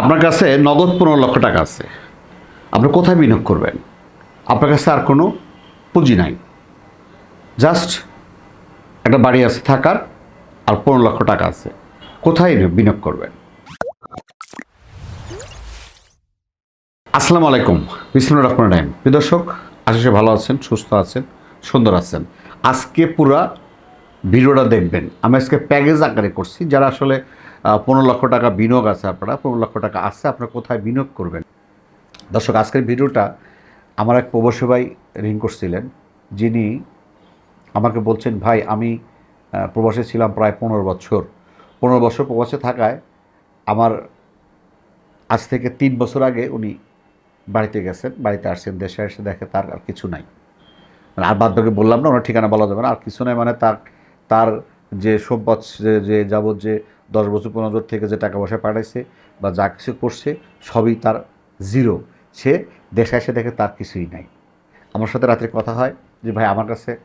আপনার কাছে নগদ পনেরো লক্ষ টাকা আছে। আপনি কোথায় বিনিয়োগ করবেন? আপনার কাছে আর কোনো পুঁজি নাই। জাস্ট একটা বাড়ি আছে থাকার আর পনেরো লক্ষ টাকা আছে। কোথায় বিনিয়োগ করবেন? আসসালামু আলাইকুম। বিসমুল্লাহ রহমান রাহিম। প্রিয় দর্শক, আশা ভালো আছেন, সুস্থ আছেন, সুন্দর আছেন। আজকে পুরা ভিডিওটা দেখবেন। আমি আজকে প্যাকেজ আকারে করছি, যারা আসলে পনেরো লক্ষ টাকা বিনিয়োগ আছে আপনারা, পনেরো লক্ষ টাকা আছে, আপনারা কোথায় বিনিয়োগ করবেন? দর্শক, আজকের ভিডিওটা আমার এক প্রবাসী ভাই রিং করছিলেন যিনি আমাকে বলছেন, ভাই, আমি প্রবাসে ছিলাম প্রায় পনেরো বছর। পনেরো বছর প্রবাসে থাকায় আমার আজ থেকে তিন বছর আগে উনি বাড়িতে গেছেন, বাড়িতে আসছেন, দেশে এসে দেখে তার আর কিছু নাই। মানে আর বাদ বাকি বললাম না, ওনার ঠিকানা বলা যাবে না, আর কিছু নাই মানে তার তার যে সম্পদ, যে যাবত যে দশ বছর, পনেরো থেকে যে টাকা পয়সা পাঠাইছে বা যা কিছু করছে, সবই তার জিরো সে দেশে এসে দেখে তার কিছুই নাই। আমার সাথে রাত্রে কথা হয় যে, ভাই, আমার কাছে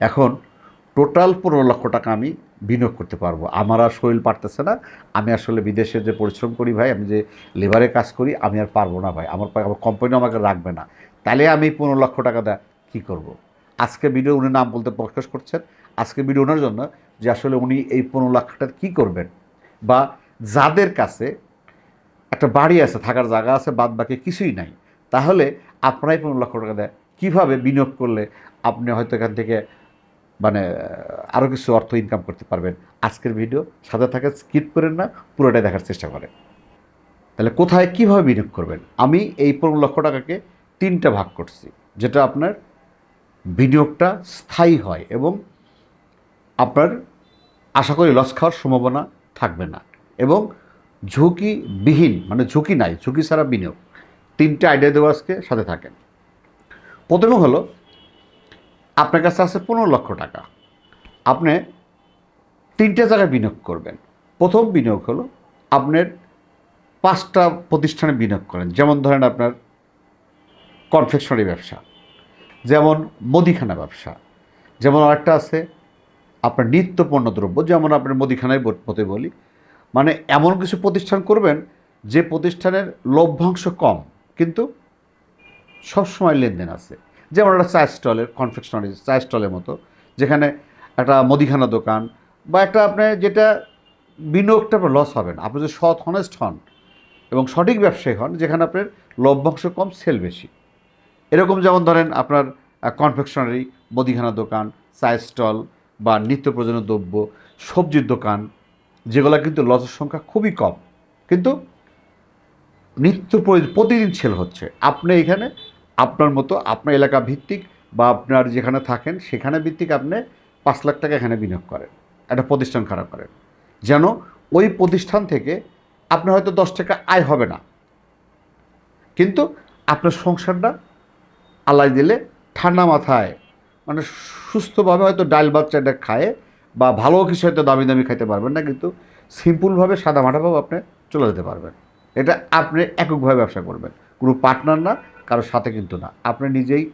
এখন টোটাল পনেরো লক্ষ টাকা আমি বিনিয়োগ করতে পারব। আমার আর শরীর পারতেছে না। আমি আসলে বিদেশে যে পরিশ্রম করি ভাই, আমি যে লেবারে কাজ করি, আমি আর পারব না ভাই। আমার আমার কোম্পানি আমাকে রাখবে না। তাহলে আমি পনেরো লক্ষ টাকা দেয় কী করব। আজকে ভিডিও উনি নাম বলতে প্রকাশ করছেন। আজকে ভিডিও ওনার জন্য যে আসলে উনি এই পনেরো লাখ টাকা কী করবেন? বা যাদের কাছে একটা বাড়ি আছে, থাকার জায়গা আছে বাদ বাকি কিছুই নাই, তাহলে আপনারাই পনেরো লক্ষ টাকা দেয় কীভাবে বিনিয়োগ করলে আপনি হয়তো এখান থেকে মানে আরও কিছু অর্থ ইনকাম করতে পারবেন? আজকের ভিডিও সাথে থাকে স্কিপ করেন না, পুরোটাই দেখার চেষ্টা করেন। তাহলে কোথায় কীভাবে বিনিয়োগ করবেন? আমি এই পনেরো লক্ষ টাকাকে তিনটা ভাগ করছি, যেটা আপনার বিনিয়োগটা স্থায়ী হয় এবং আপনার আশা করি লস খাওয়ার সম্ভাবনা থাকবে না। এবং ঝুঁকিবিহীন মানে ঝুঁকি নাই, ঝুঁকি ছাড়া বিনিয়োগ, তিনটে আইডিয়া দেওয়া আজকে, সাথে থাকেন। প্রথমে হলো, আপনার কাছে আছে পনেরো লক্ষ টাকা। আপনি তিনটে জায়গায় বিনিয়োগ করবেন। প্রথম বিনিয়োগ হলো আপনার পাঁচটা প্রতিষ্ঠানে বিনিয়োগ করেন। যেমন ধরেন আপনার কনফেকশনারি ব্যবসা, যেমন মুদিখানা ব্যবসা, যেমন আরেকটা আছে আপনার নিত্য পণ্য দ্রব্য, যেমন আপনার মুদিখানায় মতে বলি মানে এমন কিছু প্রতিষ্ঠান করবেন যে প্রতিষ্ঠানের লভ্যাংশ কম, কিন্তু সবসময় লেনদেন আছে। যেমন একটা চা স্টলের কনফেকশনারি চা স্টলের মতো, যেখানে একটা মুদিখানা দোকান বা একটা আপনার যেটা বিনিয়োগটা আপনার লস হবে না। আপনি যদি সৎ হনেস্ট হন এবং সঠিক ব্যবসায়ী হন, যেখানে আপনার লভ্যাংশ কম সেল বেশি। এরকম যেমন ধরেন আপনার কনফেকশনারি মুদিখানা দোকান চা স্টল বা নিত্য প্রয়োজনীয় দ্রব্য, সবজির দোকান, যেগুলো কিন্তু লসের সংখ্যা খুবই কম। কিন্তু নিত্য প্রয়োজন, প্রতিদিন সেল হচ্ছে। আপনি এখানে, আপনার মতো, আপনার এলাকা ভিত্তিক বা আপনার যেখানে থাকেন, সেখানে ভিত্তিক আপনি পাঁচ লাখ টাকা এখানে বিনিয়োগ করেন। একটা প্রতিষ্ঠান খারাপ করেন। যেন ওই প্রতিষ্ঠান থেকে আপনার হয়তো দশ টাকা আয় হবে না। কিন্তু আপনার সংসারটা আলাই দিলে ঠান্ডা মাথায় মানে সুস্থভাবে হয়তো ডাল বাচ্চাটা খায় বা ভালো কিছু হয়তো দামি দামি খাইতে পারবেন না, কিন্তু সিম্পলভাবে সাদা মাটাভাবে আপনি চলে যেতে পারবেন। এটা আপনি এককভাবে ব্যবসা করবেন। কোনো পার্টনার না, কারোর সাথে কিন্তু না। আপনি নিজেই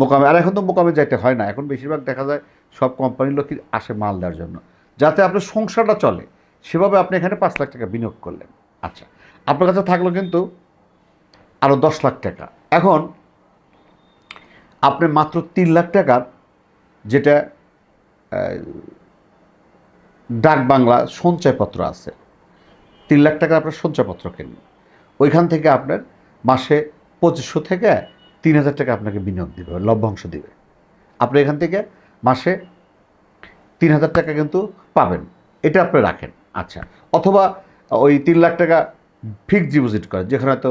মোকামে আর এখন তো মোকামে যাইতে হয় না। এখন বেশিরভাগ দেখা যায় সব কোম্পানির লোকই আসে মাল দেওয়ার জন্য। যাতে আপনার সংসারটা চলে। সেভাবে আপনি এখানে পাঁচ লাখ টাকা বিনিয়োগ করলেন। আচ্ছা আপনার কাছে থাকল কিন্তু আরও দশ লাখ টাকা। এখন আপনি মাত্র তিন লাখ টাকার যেটা ডাক বাংলা সঞ্চয়পত্র আছে। তিন লাখ টাকা আপনার সঞ্চয়পত্র কিনবেন ওইখান থেকে আপনার মাসে পঁচিশশো থেকে তিন হাজার টাকা আপনাকে বিনিয়োগ দেবে, লভ্যাংশ দেবে। আপনি এখান থেকে মাসে তিন হাজার টাকা কিন্তু পাবেন। এটা আপনি রাখেন। আচ্ছা অথবা ওই তিন লাখ টাকা ফিক্সড ডিপোজিট করেন, যেখানে হয়তো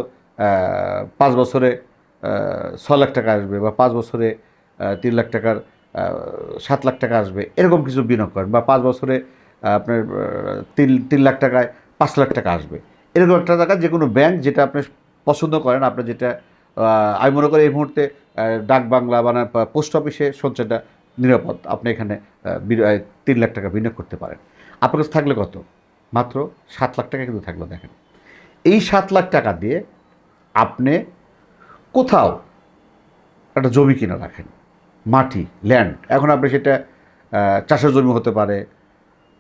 পাঁচ বছরে ছ লাখ টাকা আসবে বা পাঁচ বছরে তিন লাখ টাকার সাত লাখ টাকা আসবে, এরকম কিছু বিনিয়োগ করেন বা পাঁচ বছরে আপনার তিন তিন লাখ টাকায় পাঁচ লাখ টাকা আসবে। এরকম একটা জায়গা যে কোনো ব্যাংক যেটা আপনি পছন্দ করেন, আপনি যেটা আমি মনে করি এই মুহূর্তে ডাক বাংলা বা পোস্ট অফিসে সঞ্চয়টা নিরাপদ। আপনি এখানে তিন লাখ টাকা বিনিয়োগ করতে পারেন। আপনার কাছে থাকলে কত? মাত্র সাত লাখ টাকা কিন্তু থাকল, দেখেন। এই সাত লাখ টাকা দিয়ে আপনি কোথাও একটা জমি কিনে রাখেন। মাটি ল্যান্ড এখন আপনি সেটা চাষের জমি হতে পারে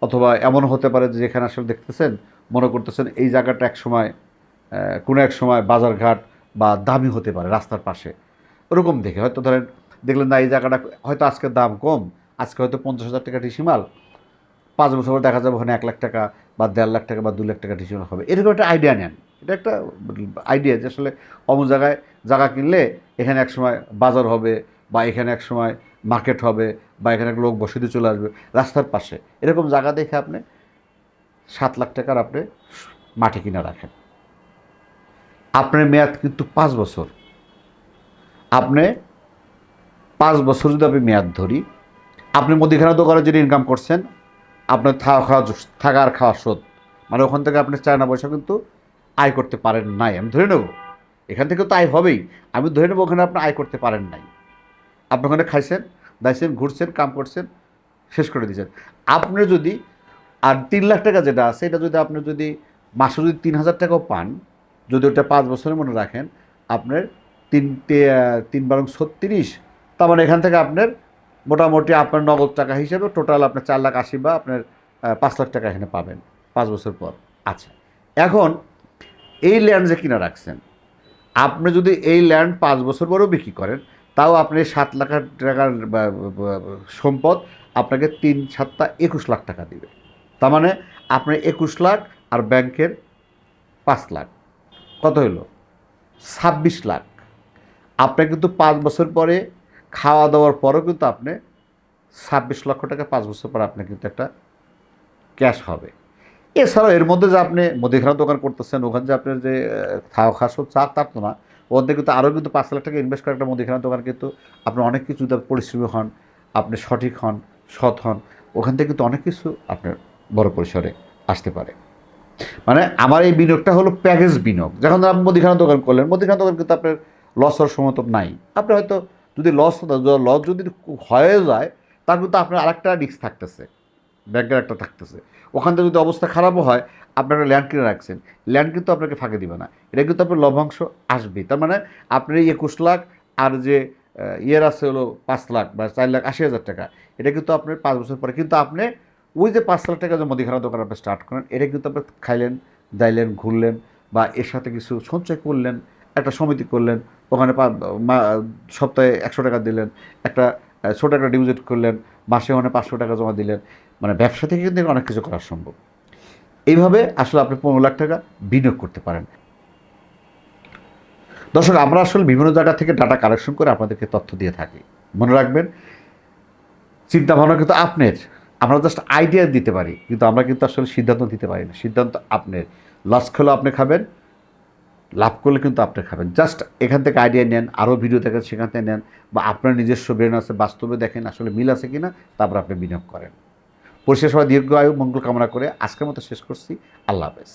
অথবা এমন হতে পারে যে যেখানে আসলে দেখতেছেন, মনে করতেছেন এই জায়গাটা এক সময় কোনো এক সময় বাজারঘাট বা দামি হতে পারে রাস্তার পাশে। ওরকম দেখে হয়তো ধরেন, দেখলেন না এই জায়গাটা হয়তো আজকের দাম কম, আজকে হয়তো পঞ্চাশ হাজার টাকা ডিসিমাল, পাঁচ বছর পর দেখা যাবে ওখানে এক লাখ টাকা বা দেড় লাখ টাকা বা দু লাখ টাকা ডিসিমাল হবে। এরকম একটা আইডিয়া নেন। এটা একটা আইডিয়া যে আসলে অমুক জায়গায় জায়গা কিনলে এখানে এক সময় বাজার হবে বা এখানে এক সময় মার্কেট হবে বা এখানে লোক বসতি চলে আসবে রাস্তার পাশে। এরকম জায়গা দেখে আপনি সাত লাখ টাকার আপনি মাটি কিনে রাখেন। আপনার মেয়াদ কিন্তু পাঁচ বছর। আপনি পাঁচ বছর যদি আপনি মেয়াদ ধরি, আপনি মুদিখানা দোকানে যদি ইনকাম করছেন, আপনার থাকা খাওয়া থাকার খাওয়া শোধ মানে ওখান থেকে আপনি চায়না পয়সা কিন্তু আয় করতে পারেন নাই। আমি ধরে নেব এখান থেকে তো আয় হবেই। আমি ধরে নেব ওখানে আপনি আয় করতে পারেন নাই। আপনি ওখানে খাইছেন, দাইছেন, ঘুরছেন, কাম করছেন, শেষ করে দিয়েছেন। আপনি যদি, আর তিন লাখ টাকা যেটা আছে, এটা যদি আপনি যদি মাসে যদি তিন হাজার টাকাও পান, যদি ওটা পাঁচ বছরের মনে রাখেন, আপনার তিনটে তিন বারং ছত্রিশ, তার মানে এখান থেকে আপনার মোটামুটি আপনার নগদ টাকা হিসেবে টোটাল আপনার চার লাখ আশি বা আপনার পাঁচ লাখ টাকা এখানে পাবেন, পাঁচ বছর পর। আচ্ছা এখন এই ল্যান্ড যে কিনা রাখছেন আপনি যদি এই ল্যান্ড পাঁচ বছর পরেও বিক্রি করেন, তাও আপনি সাত লাখ টাকার সম্পদ আপনাকে তিন সাতটা একুশ লাখ টাকা দিবে। তার মানে আপনি একুশ লাখ আর ব্যাংকের পাঁচ লাখ। কত হলো ছাব্বিশ লাখ। আপনি কিন্তু পাঁচ বছর পরে খাওয়া দাওয়ার পরেও কিন্তু আপনি ছাব্বিশ লক্ষ টাকা পাঁচ বছর পর আপনি কিন্তু একটা ক্যাশ হবে। এছাড়াও এর মধ্যে যে আপনি মুদিখানার দোকান করতেছেন, ওখানে যে আপনার যে খাওয়া খাস চা তার তো না। ওখান থেকে কিন্তু আরও কিন্তু পাঁচ লাখ টাকা ইনভেস্ট করে একটা মুদিখানার দোকান কিন্তু আপনি অনেক কিছু পরিশ্রমী হন, আপনি সঠিক হন, সৎ হন, ওখান থেকে কিন্তু অনেক কিছু আপনার বড় পরিসরে আসতে পারে। মানে আমার এই বিনিয়োগটা হলো প্যাকেজ বিনিয়োগ। যখন আপনি মুদিখানার দোকান করলেন, মুদিখানার দোকান কিন্তু আপনার লস হওয়ার সময় তো নাই। আপনি হয়তো যদি লস লস যদি হয়ে যায়, তার কিন্তু আপনার আরেকটা রিস্ক থাকতেছে। ব্যাংকের একটা থাকতেছে। ওখান থেকে যদি অবস্থা খারাপও হয় আপনারা ল্যান্ড কিনে রাখছেন। ল্যান্ড কিন্তু আপনাকে ফাঁকে দিবে না। এটা কিন্তু আপনার লভ্যাংশ আসবেই। তার মানে আপনার এই একুশ লাখ আর যে ইয়ের আছে হলো পাঁচ লাখ বা চার লাখ আশি হাজার টাকা, এটা কিন্তু আপনার পাঁচ বছর পরে কিন্তু আপনি ওই যে পাঁচ লাখ টাকা যে মুদিখানা দোকান আপনি স্টার্ট করেন, এটা কিন্তু আপনি খাইলেন, দাইলেন, ঘুরলেন বা এর সাথে কিছু সঞ্চয় করলেন, একটা সমিতি করলেন, ওখানে সপ্তাহে একশো টাকা দিলেন, একটা ছোটো একটা ডিপোজিট করলেন, মাসে ওখানে পাঁচশো টাকা জমা দিলেন। মানে ব্যবসা থেকে কিন্তু অনেক কিছু করা সম্ভব। এইভাবে আসলে আপনি পনেরো লাখ টাকা বিনিয়োগ করতে পারেন। দর্শক, আমরা আসলে বিভিন্ন জায়গা থেকে ডাটা কালেকশন করে আপনাদেরকে তথ্য দিয়ে থাকি। মনে রাখবেন চিন্তা ভাবনা কিন্তু আপনার। আমরা জাস্ট আইডিয়া দিতে পারি, কিন্তু আমরা কিন্তু আসলে সিদ্ধান্ত দিতে পারি না। সিদ্ধান্ত আপনার। লস খেলেও আপনি খাবেন, লাভ করলে কিন্তু আপনি খাবেন। জাস্ট এখান থেকে আইডিয়া নেন আরও ভিডিও দেখেন, সেখান থেকে নেন, বা আপনার নিজস্ব ব্রেন আছে, বাস্তবে দেখেন আসলে মিল আছে কি না তারপর আপনি বিনিয়োগ করেন। পরিশেষ হওয়া দীর্ঘ আয়ু মঙ্গল কামনা করে আজকের মতো শেষ করছি। আল্লাহ হাফেজ।